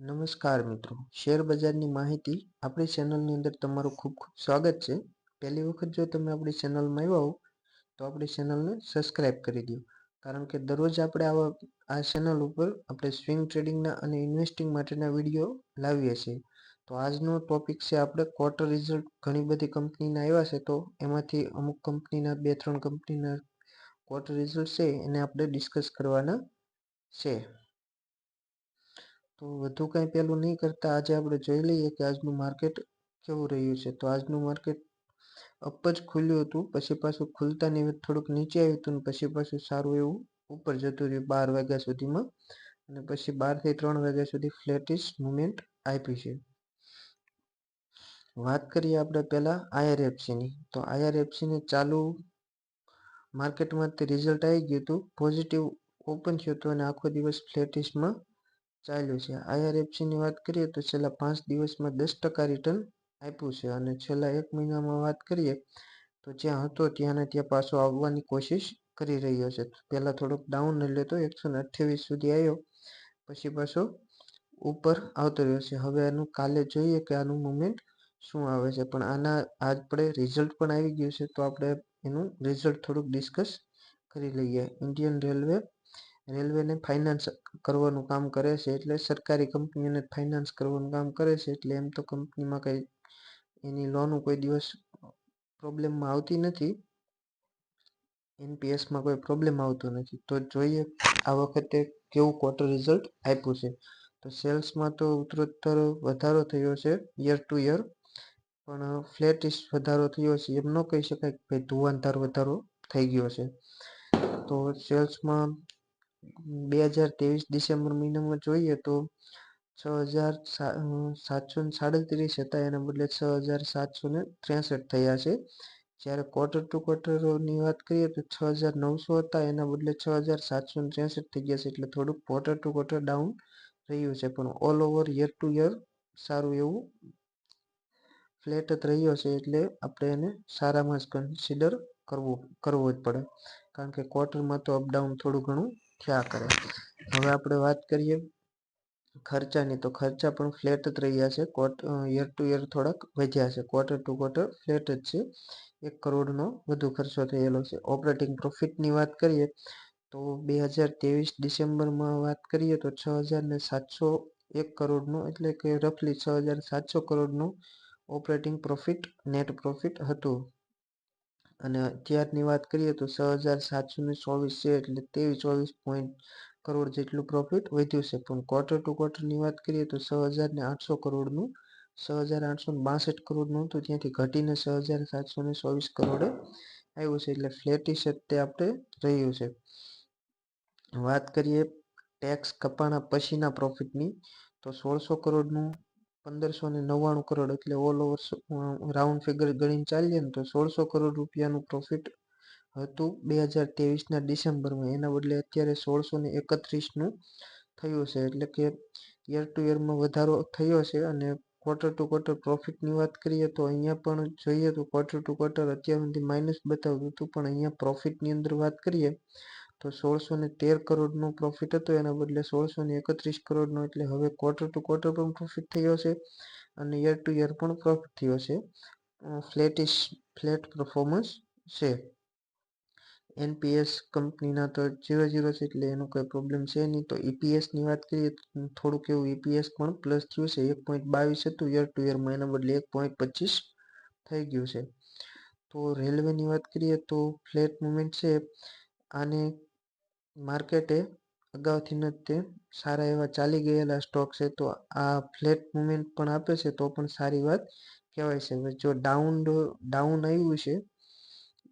નમસ્કાર મિત્રો. શેર બજારની માહિતી આપણી ચેનલની અંદર તમારું ખૂબ ખૂબ સ્વાગત છે. પહેલી વખત જો તમે આપણી ચેનલમાં આવ્યા હો, તો આપણી ચેનલને સબસ્ક્રાઇબ કરી દો. કારણ કે દરરોજ આપણે આવા, આ ચેનલ ઉપર આપણે સ્વિંગ ટ્રેડિંગના અને ઇન્વેસ્ટિંગ માટેના વીડિયો લાવીએ છીએ. તો આજનો ટોપિક છે આપણે ક્વાર્ટર રિઝલ્ટ ઘણી બધી કંપનીના આવ્યા છે, તો એમાંથી અમુક કંપનીના, બે ત્રણ કંપનીના ક્વાર્ટર રિઝલ્ટ છે, એને આપણે ડિસ્કસ કરવાના છે. તો વધુ કંઈ પેલું નહીં કરતા. આજે આપણે જોઈ લઈએ કે આજનું માર્કેટ કેવું રહ્યું છે. તો આજનું માર્કેટ અપ જ ખુલ્યું હતું. પછી પાછું ખુલતા ની થોડુંક નીચે આવ્યું હતું ને પછી પાછું સારું એવું ઉપર જતું રહ્યું બાર વાગ્યા સુધીમાં. અને પછી બારથી ત્રણ વાગ્યા સુધી ફ્લેટિશ મુવમેન્ટ આપી છે. વાત કરીએ આપણે પહેલા આઈઆરએફસીની તો આઈઆરએફસીને ચાલુ માર્કેટમાંથી રિઝલ્ટ આવી ગયું હતું. પોઝિટિવ ઓપન થયું હતું અને આખો દિવસ ફ્લેટિશમાં ચાલ્યું છે. આઈઆરએફસીની વાત કરીએ તો છેલ્લા પાંચ દિવસમાં દસ ટકા રિટર્ન આપ્યું છે અને છેલ્લા એક મહિનામાં વાત કરીએ તો જ્યાં હતો ત્યાંને ત્યાં પાછો આવવાની કોશિશ કરી રહ્યો છે. પહેલાં થોડોક ડાઉન લેતો એકસો ને અઠ્યાવીસ સુધી આવ્યો પછી પાછો ઉપર આવતો રહ્યો છે. હવે આનું કાલે જોઈએ કે આનું મુમેન્ટ શું આવે છે. પણ આના આપણે રિઝલ્ટ પણ આવી ગયું છે તો આપણે એનું રિઝલ્ટ થોડુંક ડિસ્કસ કરી લઈએ. ઇન્ડિયન રેલવે રેલવેને ફાઇનાન્સ કરવાનું કામ કરે છે એટલે સરકારી કંપનીઓને ફાઇનાન્સ કરવાનું કામ કરે છે એટલે એમ તો કંપનીમાં કંઈ એની લોન કોઈ દિવસ પ્રોબ્લેમમાં આવતી નથી. એનપીએસમાં કોઈ પ્રોબ્લેમ આવતો નથી. તો જોઈએ આ વખતે કેવું ક્વાર્ટર રિઝલ્ટ આપ્યું છે. તો સેલ્સમાં તો ઉત્તરોત્તર વધારો થયો છે યર ટુ યર પણ ફ્લેટિશ વધારો થયો છે એમ ન કહી શકાય કે ભાઈ ધુવાંધાર વધારો થઈ ગયો છે. તો સેલ્સમાં બે હજાર ત્રેવીસ ડિસેમ્બર મહિનામાં જોઈએ તો છ હજાર સાતસો ને સાડત્રીસ હતા. એના બદલે છ હજાર સાતસો ને ત્રેસઠ થયા છે. જ્યારે ક્વાર્ટર ટુ ક્વાર્ટરની વાત કરીએ તો છ હજાર નવસો હતા. એના બદલે છ હજાર સાતસો ને ત્રેસઠ થઈ ગયા છે. એટલે થોડુંક ક્વાર્ટર ટુ ક્વાર્ટર ડાઉન રહ્યું છે. પણ all over year to year સારું એવું ફ્લેટ જ રહ્યો છે. એટલે આપણે એને સારામાં જ કન્સિડર કરવું, કરવો જ પડે. કારણ કે ક્વાર્ટરમાં તો અપડાઉન થોડું ઘણું થયા કરે? હવે આપણે વાત કરીએ ખર્ચાની. તો ખર્ચા પણ ફ્લેટ જ રહ્યા છે. કોટ યર ટુ યર થોડાક વધ્યા છે. ક્વાર્ટર ટુ ક્વાર્ટર ફ્લેટ જ છે. એક કરોડનો વધુ ખર્ચો થયેલો છે. ઓપરેટિંગ પ્રોફિટની વાત કરીએ તો બે હજાર ત્રેવીસ ડિસેમ્બરમાં વાત કરીએ તો છ હજાર ને સાતસો એક કરોડનું, એટલે કે રફલી છ હજાર સાતસો કરોડનું ઓપરેટિંગ પ્રોફિટ નેટ પ્રોફિટ હતું. અને અત્યારની વાત કરીએ તો છ હજાર સાતસો ને ચોવીસ છે એટલે ત્રેવીસ ચોવીસ પોઈન્ટ કરોડ જેટલું પ્રોફિટ વધ્યું છે. પણ ક્વાર્ટર ટુ ક્વાર્ટરની વાત કરીએ તો છ હજાર ને આઠસો કરોડનું, છ હજાર આઠસો બાસઠ કરોડનું હતું ત્યાંથી ઘટીને છ હજાર સાતસો ને ચોવીસ કરોડે આવ્યું છે એટલે ફ્લેટિશ તે આપણે રહ્યું છે. વાત કરીએ ટેક્સ કપાણા પછીના પ્રોફિટની તો સોળસો કરોડનું પંદરસો ને નવ્વાણું કરોડ એટલે ઓલ ઓવર રાઉન્ડ ફિગર ગણીને ચાલીએ ને તો સોળસો કરોડ રૂપિયાનું પ્રોફિટ હતું બે હજાર ત્રેવીસના ડિસેમ્બરમાં. એના બદલે અત્યારે સોળસો ને એકત્રીસનું થયું છે. એટલે કે યર ટુ યરમાં વધારો થયો છે અને ક્વાર્ટર ટુ ક્વાર્ટર પ્રોફિટની વાત કરીએ તો અહીંયા પણ જોઈએ તો ક્વાર્ટર ટુ ક્વાર્ટર અત્યાર સુધી માઇનસ બતાવતું હતું. પણ અહીંયા પ્રોફિટની અંદર વાત કરીએ તો સોળસો ને તેર કરોડનો પ્રોફિટ હતો, એના બદલે સોળસો ને એકત્રીસ કરોડનો, એટલે હવે ક્વાર્ટર ટુ ક્વાર્ટર પણ પ્રોફિટ થયો છે અને યર ટુ યર પણ પ્રોફિટ થયો છે. ફ્લેટિશ ફ્લેટ પરફોર્મન્સ છે. એનપીએસ કંપનીના તો જીરો જીરો છે, એટલે એનો કોઈ પ્રોબ્લેમ છે નહીં. તો ઈપીએસની વાત કરીએ થોડુંક એવું ઈપીએસ પણ પ્લસ થયું છે, એક પોઈન્ટ બાવીસ હતું યર ટુ યરમાં એના બદલે એક પોઈન્ટ પચીસ થઈ ગયું છે. તો રેલવેની વાત કરીએ તો ફ્લેટ મુવમેન્ટ છે. આને માર્કેટે અગાઉથી જ તે સારા એવા ચાલી ગયેલા સ્ટોક છે, તો આ ફ્લેટ મુવમેન્ટ પણ આપે છે, તો પણ સારી વાત કહેવાય છે. જો ડાઉન ડાઉન આવ્યું છે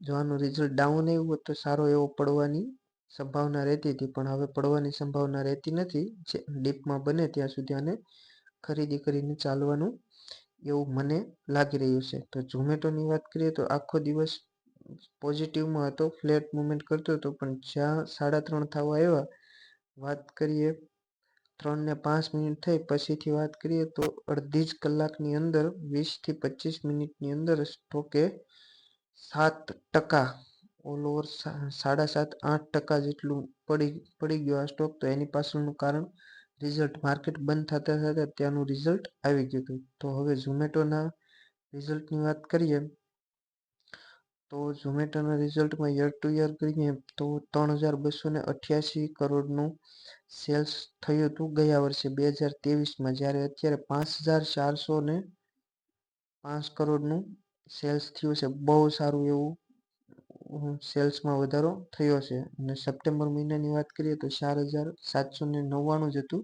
જો આનું રિઝલ્ટ ડાઉન આવ્યું હોત તો સારો એવો પડવાની સંભાવના રહેતી હતી, પણ હવે પડવાની સંભાવના રહેતી નથી. જે ડીપમાં બને ત્યાં સુધી આને ખરીદી કરીને ચાલવાનું એવું મને લાગી રહ્યું છે. તો ઝોમેટોની વાત કરીએ તો આખો દિવસ પોઝિટિવમાં હતો ફ્લેટ મુવમેન્ટ કરતો હતો, પણ જ્યાં સાડા ત્રણ થવા આવ્યા, વાત કરીએ ત્રણ ને પાંચ મિનિટ થઈ, પછીથી વાત કરીએ તો અડધી જ કલાકની અંદર વીસથી પચીસ મિનિટની અંદર સ્ટોકે સાત ટકા ઓલ ઓવર સાડા સાત, આઠ ટકા જેટલું પડી પડી ગયો આ સ્ટોક તો એની પાછળનું કારણ રિઝલ્ટ માર્કેટ બંધ થતા થતાં ત્યાંનું રિઝલ્ટ આવી ગયું હતું. તો હવે ઝોમેટોના રિઝલ્ટની વાત કરીએ તો ઝોમેટોના રિઝલ્ટમાં યર ટુ યર કરીએ તો ત્રણ હજાર બસો ને અઠ્યાસી કરોડનું સેલ્સ થયું હતું ગયા વર્ષે. બે હજાર ત્રેવીસમાં જ્યારે અત્યારે પાંચ હજાર ચારસો ને પાંચ કરોડનું સેલ્સ થયું છે. બહુ સારું એવું સેલ્સમાં વધારો થયો છે. અને સપ્ટેમ્બર મહિનાની વાત કરીએ તો ચાર હજાર સાતસો ને નવ્વાણું જ હતું.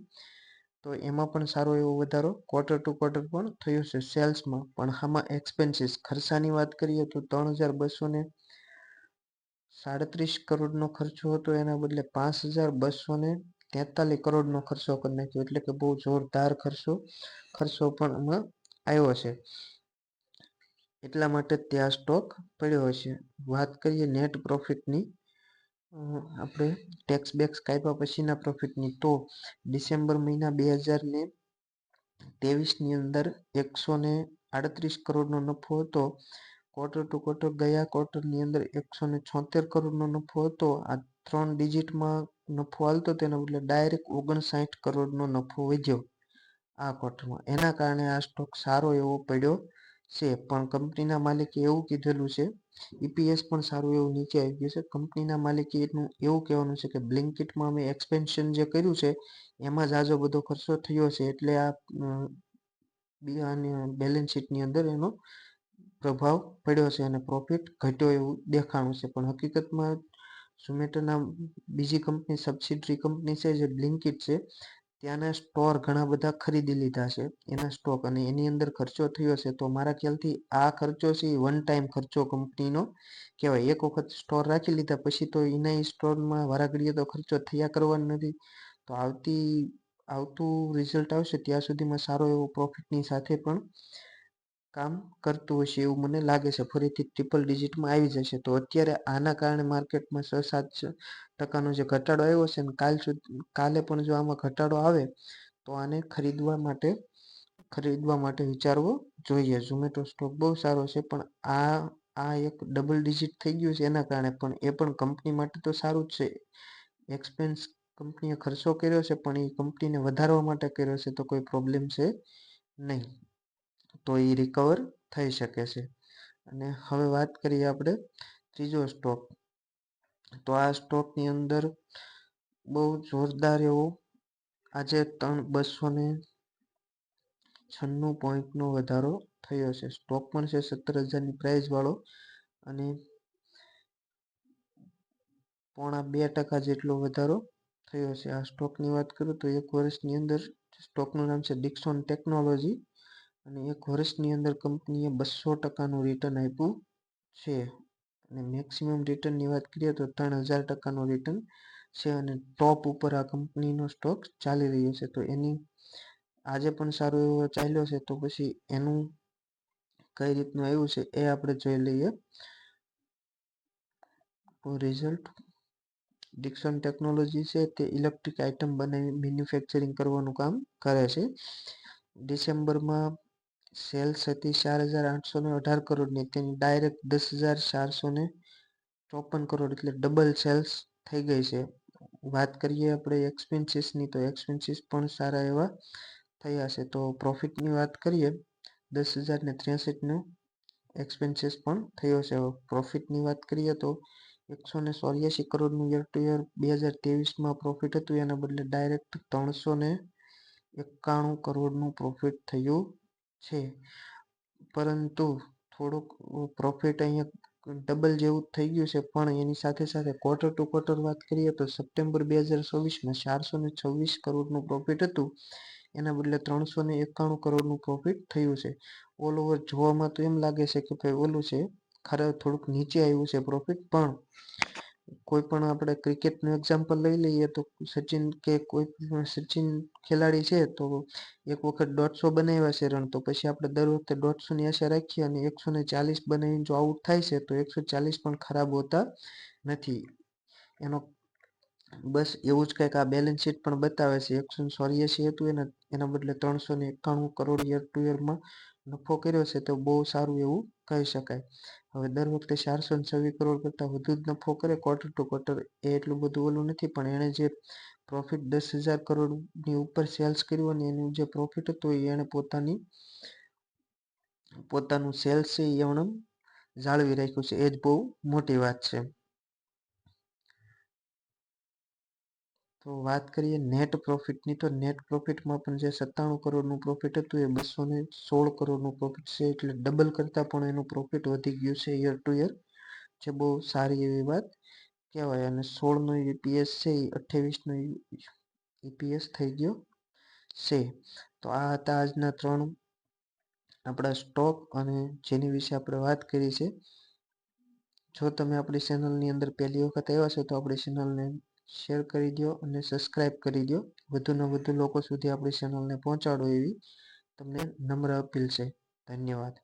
તો એમાં પણ સારો એવો વધારો ક્વાર્ટર ટુ ક્વાર્ટર પણ થયો છે સેલ્સમાં. પણ આમાં એક્સપેન્સીસ ખર્ચાની વાત કરીએ તો ત્રણ હજાર બસો ને સાડત્રીસ કરોડનો ખર્ચો હતો. એના બદલે પાંચ હજાર બસો ને તેતાલીસ કરોડનો ખર્ચો કરી નાખ્યો. એટલે કે બહુ જોરદાર ખર્ચો ખર્ચો પણ આમાં આવ્યો છે. એટલા માટે ત્યાં સ્ટોક પડ્યો છે વાત કરીએ નેટ પ્રોફિટની આપણે ટેક્સ બેક્સ કાપ્યા પછીના પ્રોફિટની તો ડિસેમ્બર મહિના બે હજાર ને ત્રેવીસની અંદર એકસો ને આડત્રીસ કરોડનો નફો હતો. ક્વાર્ટર ટુ ક્વાર્ટર ગયા ક્વાર્ટરની અંદર એકસો ને છોતેર કરોડનો નફો હતો. આ ત્રણ ડિજિટમાં નફો હાલતો તેના બદલે ડાયરેક્ટ ઓગણસાઠ કરોડનો નફો વધ્યો આ ક્વાર્ટરમાં એના કારણે આ સ્ટોક સારો એવો પડ્યો. છે, પણ કંપનીના માલિકે એવું કીધેલું છે ઈપીએસ પણ સારું એવું નીચે આવી ગયું છે. કંપનીના માલિકે એનું એવું કહેવાનું છે કે બ્લિંકિટમાં અમે એક્સપેન્શન જે કર્યું છે, એમાં જ આજો બધો ખર્ચો થયો છે, એટલે આ બેલેન્સ શીટની અંદર એનો પ્રભાવ પડ્યો છે અને પ્રોફિટ ઘટ્યો એવું દેખાણું છે. પણ હકીકતમાં ઝોમેટોના બીજી કંપની સબસિડરી કંપની છે, જે બ્લિંકિટ છે ત્યાંના સ્ટોર ઘણા બધા ખરીદી લીધા છે. એના સ્ટોક અને એની અંદર ખર્ચો થયો છે. તો મારા ખ્યાલથી આ ખર્ચો છે એ વન ટાઈમ ખર્ચો કંપનીનો કહેવાય. એક વખત સ્ટોર રાખી લીધા પછી તો એના સ્ટોરમાં વારાઘડીએ તો ખર્ચો થયા કરવાનો નથી. તો આવતી, આવતું રિઝલ્ટ આવશે ત્યાં સુધીમાં સારો એવો પ્રોફિટની સાથે પણ કામ કરતું હશે એવું મને લાગે છે. ફરીથી ટ્રિપલ ડિજિટમાં આવી જશે. તો અત્યારે આના કારણે માર્કેટમાં છ સાત ટકાનો જે ઘટાડો આવ્યો છે ને કાલ સુધી, કાલે પણ જો આમાં ઘટાડો આવે, તો આને ખરીદવા માટે ખરીદવા માટે વિચારવો જોઈએ. ઝોમેટો સ્ટોક બહુ સારો છે, પણ આ આ એક ડબલ ડિજિટ થઈ ગયું છે એના કારણે. પણ એ પણ કંપની માટે તો સારું જ છે. એક્સપેન્સ કંપનીએ ખર્ચો કર્યો છે, પણ એ કંપનીને વધારવા માટે કર્યો છે, તો કોઈ પ્રોબ્લેમ છે નહીં. તો એ રિકવર થઈ શકે છે. અને હવે વાત કરીએ આપણે ત્રીજો સ્ટોક તો આ સ્ટોકની અંદર બહુ જોરદાર એવો આજે ત્રણ બસો ને છન્નું પોઈન્ટનો વધારો થયો છે. સ્ટોક પણ છે સત્તર હજારની પ્રાઇસ વાળો અને પોણા બે ટકા જેટલો વધારો થયો છે. આ સ્ટોકની વાત કરું તો એક વર્ષની અંદર સ્ટોકનું નામ છે ડિક્સોન ટેકનોલોજી અને એક વર્ષની અંદર કંપનીએ બસો ટકાનું રિટર્ન આપ્યું છે. અને મેક્સિમમ રિટર્નની વાત કરીએ તો ત્રણ હજાર ટકાનું રિટર્ન છે અને ટોપ ઉપર આ કંપનીનો સ્ટોક ચાલી રહ્યો છે. તો એની આજે પણ સારો એવો ચાલ્યો છે. તો પછી એનું કઈ રીતનું આવ્યું છે એ આપણે જોઈ લઈએ. રિઝલ્ટ ડિક્સન ટેકનોલોજી છે તે ઇલેક્ટ્રિક આઇટમ બનાવી મેન્યુફેક્ચરિંગ કરવાનું કામ કરે છે. ડિસેમ્બરમાં સેલ્સ હતી ચાર હજાર આઠસો ને અઢાર કરોડની તેની ડાયરેક્ટ દસ હજાર ચારસો ને ચોપન કરોડ એટલે ડબલ સેલ્સ થઈ ગઈ છે. વાત કરીએ આપણે એક્સપેન્સીસની તો એક્સપેન્સીસ પણ સારા એવા થયા છે. તો પ્રોફિટની વાત કરીએ, દસ હજાર ને ત્રેસઠનો એક્સપેન્સીસ પણ થયો છે. પ્રોફિટની વાત કરીએ તો એકસો ને ચોર્યાસી કરોડનું યર ટુ યર બે હજાર ત્રેવીસમાં પ્રોફિટ હતું. એના બદલે ડાયરેક્ટ ત્રણસો ને એકાણું કરોડનું પ્રોફિટ થયું છે. પરંતુ થોડુંક પ્રોફિટ અહીંયા ડબલ જેવું થઈ ગયું છે. પણ એની સાથે સાથે ક્વાર્ટર ટુ ક્વાર્ટર વાત કરીએ તો સપ્ટેમ્બર બે હજાર ચોવીસમાં ચારસો ને છવ્વીસ કરોડનું પ્રોફિટ હતું. એના બદલે ત્રણસો ને એકાણું કરોડનું પ્રોફિટ થયું છે. ઓલ ઓવર જોવામાં તો એમ લાગે છે કે ભાઈ ઓલું છે, ખરે થોડુંક નીચે આવ્યું છે પ્રોફિટ પણ કોઈ પણ આપણે ક્રિકેટનું એક્ઝામ્પલ લઈ લઈએ તો સચિન કે કોઈ પણ સચિન ખેલાડી છે તો એક વખત દોઢસો બનાવ્યા છે રન, તો પછી આપણે દર વખતે દોઢસોની આશા રાખીએ અને એકસો ને ચાલીસ બનાવીને જો આઉટ થાય છે તો એકસો ચાલીસ પણ ખરાબ હોતા નથી. એનો બસ એવું જ કંઈક આ બેલેન્સ શીટ પણ બતાવે છે. એકસો ચોર્યાસી હતું એના એના બદલે ત્રણસો ને એકાણું કરોડ યર ટુ યરમાં નફો કર્યો છે તો બહુ સારું એવું કહી શકાય. હવે દર વખતે ચારસો ને છવ્વીસ કરોડ કરતાં વધુ જ નફો કરે ક્વાર્ટર ટુ ક્વાર્ટર એ એટલું બધું ઓલું નથી, પણ એણે જે પ્રોફિટ દસ હજાર કરોડની ઉપર સેલ્સ કર્યું અને એનું જે પ્રોફિટ હતું એ એણે પોતાની, પોતાનું સેલ્સ એ એમણે જાળવી રાખ્યું છે. એ જ બહુ મોટી વાત છે. તો વાત કરીએ નેટ પ્રોફિટની તો નેટ પ્રોફિટમાં પણ જે સત્તાણું કરોડનું પ્રોફિટ હતું, એ બસો ને સોળ કરોડનું પ્રોફિટ છે, એટલે ડબલ કરતાં પણ એનું પ્રોફિટ વધી ગયું છે યર ટુ યર જે બહુ સારી એવી વાત કહેવાય. અને સોળનો ઈપીએસ છે, એ અઠ્યાવીસનો ઈપીએસ થઈ ગયો છે. તો આ હતા આજના ત્રણ આપણા સ્ટોક અને જેની વિશે આપણે વાત કરી છે. જો તમે આપણી ચેનલની અંદર પહેલી વખત આવ્યા છો, તો આપણી ચેનલને શેર કરી દો અને સબસ્ક્રાઈબ કરી દો વધુને વધુ લોકો સુધી આપણી ચેનલને પહોંચાડો એવી તમને નમ્ર અપીલ છે. ધન્યવાદ.